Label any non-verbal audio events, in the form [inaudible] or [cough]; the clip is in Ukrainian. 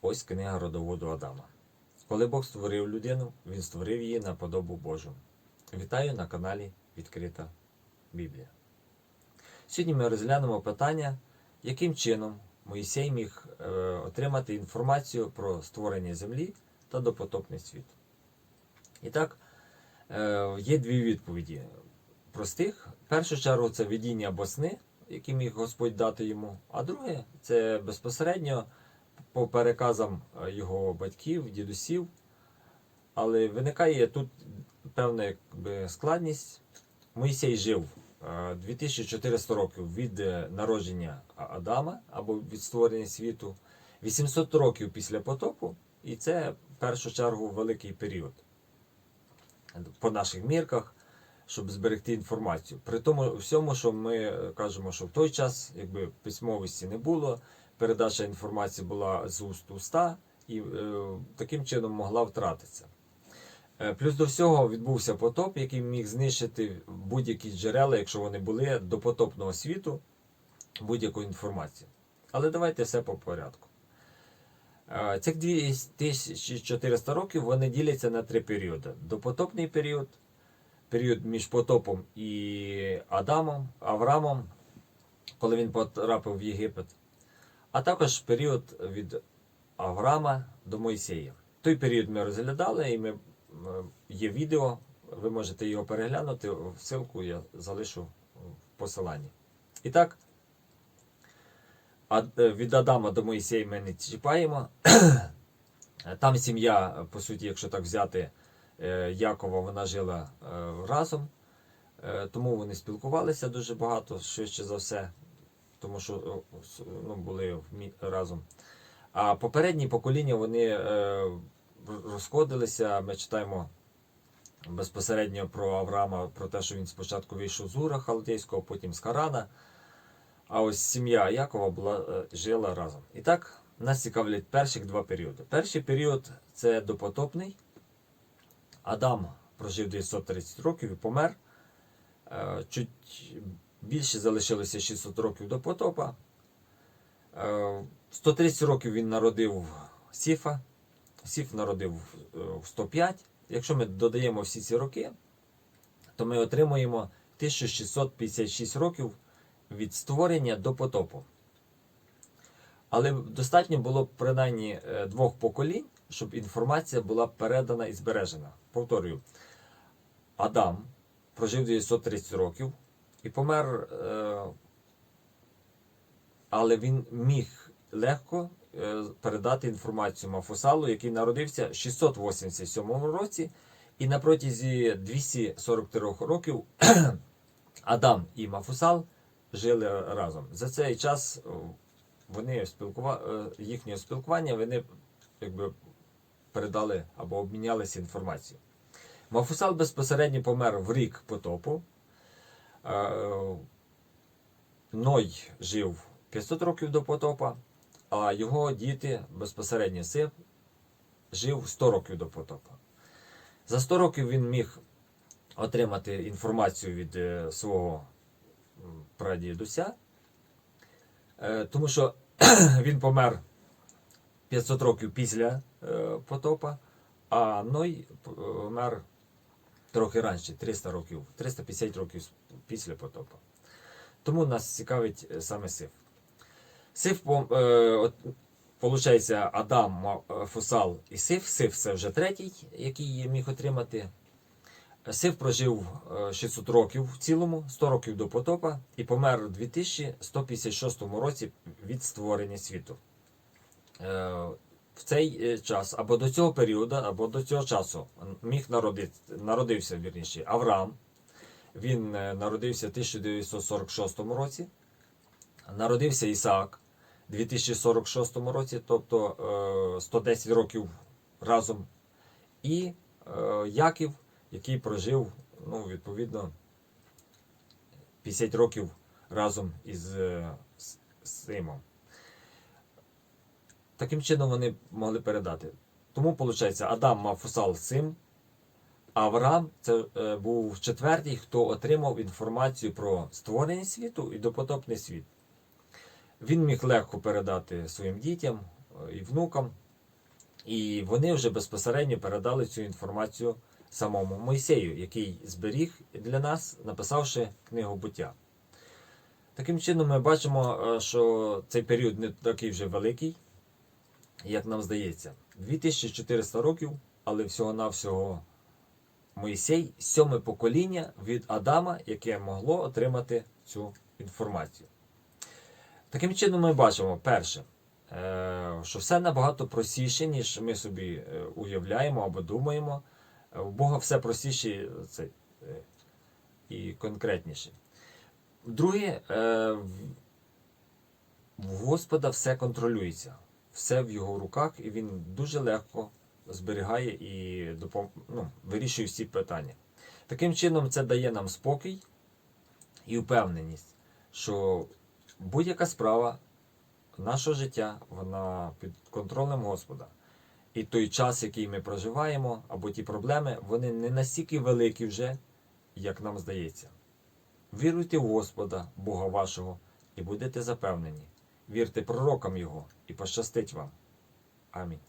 Ось книга родоводу Адама. Коли Бог створив людину, Він створив її на подобу Божу. Вітаю на каналі Відкрита Біблія. Сьогодні ми розглянемо питання, яким чином Моїсей міг е, отримати інформацію про створення землі та допотопний світ. І так, е, є дві відповіді простих. В першу чергу це видіння або сни, які міг Господь дати йому, а друге це безпосередньо по переказам е, його батьків, дідусів. Але виникає тут певна якби, складність. Моїсей жив е, 2400 років від е, народження Адама або від створення світу, 800 років після потопу, і це в першу чергу великий період по наших мірках, щоб зберегти інформацію. При тому всьому, що ми е, кажемо, що в той час якби письмовості не було, передача інформації була з уст уста і е, таким чином могла втратитися. Е, Плюс до всього відбувся потоп, який міг знищити будь-які джерела, якщо вони були до потопного світу, будь-яку інформацію. Але давайте все по порядку. Е, Цих 2400 років вони діляться на три періоди: допотопний період, період між потопом і Адамом, Авраамом, коли він потрапив в Єгипет, а також період від Авраама до Мойсея. Той період ми розглядали, і ми, є відео, ви можете його переглянути. Ссылку я залишу в посиланні. І так, е, від Адама до Моїсея ми не чіпаємо. [clears throat] Там сім'я, по суті, якщо так взяти е, Якова, вона жила е, разом, Е, тому вони спілкувалися дуже багато, швидше за все, тому що ну, були разом. А попередні покоління вони е, розходилися. Ми читаємо безпосередньо про Авраама, про те, що він спочатку вийшов з Ура Халдейського, потім з Харана. А ось сім'я Якова була, е, жила разом. І так, нас цікавлять перших два періоди. Перший період це допотопний. Адам прожив 930 років і помер. Е, Чуть більше залишилося 600 років до потопа. Е, 130 років він народив Сіфа. Сіф народив е, 105. Якщо ми додаємо всі ці роки, то ми отримуємо 1656 років від створення до потопу. Але достатньо було принаймні е, двох поколінь, щоб інформація була передана і збережена. Повторюю, Адам прожив 930 років і помер, е, але він міг легко е, передати інформацію Мафусалу, який народився в 687 році, і на протязі 243 років [clears throat] Адам і Мафусал жили разом. За цей час вони спілкува... е, їхнє спілкування вони якби передали або обмінялися інформацією. Мафусал безпосередньо помер в рік потопу. Е, Ной жив 500 років до потопа, а його діти безпосередньо Сив жив 100 років до потопа. За 100 років він міг отримати інформацію від е, свого прадідуся, е, тому що [clears throat] він помер 500 років після потопа, а Ной помер трохи раніше, 300 років, 350 років після потопа. Тому нас цікавить е, саме. Сиф, пом- е, от, Адам, е, Фусал і Сиф. Сиф це вже третій, який міг отримати. Сиф прожив е, 600 років в цілому, 100 років до потопа, і помер у 2156 році від створення світу. В цей час або до цього періоду, або до цього часу міг народити, народився вірніше, Авраам. Він е, народився в 1946 році. Народився Ісаак у 2046 році, тобто е, 110 років разом. І е, Яків, який прожив, ну, відповідно, 50 років разом із е, Симом. Таким чином вони могли передати. Тому, виходить, Адам мав фусал Сим, Авраам це е, був четвертий, хто отримав інформацію про створення світу і допотопний світ. Він міг легко передати своїм дітям е, і внукам І вони вже безпосередньо передали цю інформацію самому Мойсею, який зберіг для нас, написавши книгу буття. Таким чином, ми бачимо, е, що цей період не такий вже великий, як нам здається. 2400 років, але всього-навсього Моїсей сьоме покоління від Адама, яке могло отримати цю інформацію. Таким чином, ми бачимо, перше, е, що все набагато простіше, ніж ми собі е, уявляємо або думаємо. У Бога все простіше це, е, і конкретніше. Друге, в Господа все контролюється, все в його руках, і він дуже легко зберігає і допом... ну, вирішує всі питання. Таким чином, це дає нам спокій і впевненість, що будь-яка справа нашого життя, вона під контролем Господа. І той час, який ми проживаємо, або ті проблеми, вони не настільки великі вже, як нам здається. Віруйте в Господа, Бога вашого, і будете запевнені. Вірте пророкам Його, і пощастить вам. Амінь.